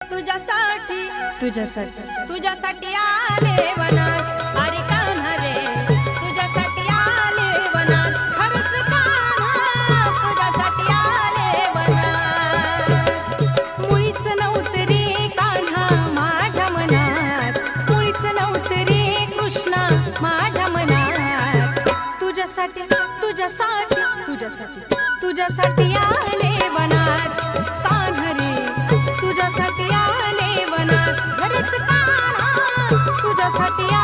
तुझ्यासाठी तुझ्यासाठी. तुझ्यासाठी आले वनात. अरे कान्हा रे तुझ्यासाठी आले वनात. खरंच कान्हा तुझ्यासाठी आले वनात. मुळीच नव्हतं रे कान्हा माझ्या मनात. मुळीच नव्हतं रे कृष्णा माझ्या मनात. तुझ्यासाठी तुझ्यासाठी तुझ्यासाठी तुझ्यासाठी आले तुझ्यासाठी आले वनात. घरच कान्हा तुझ्यासाठी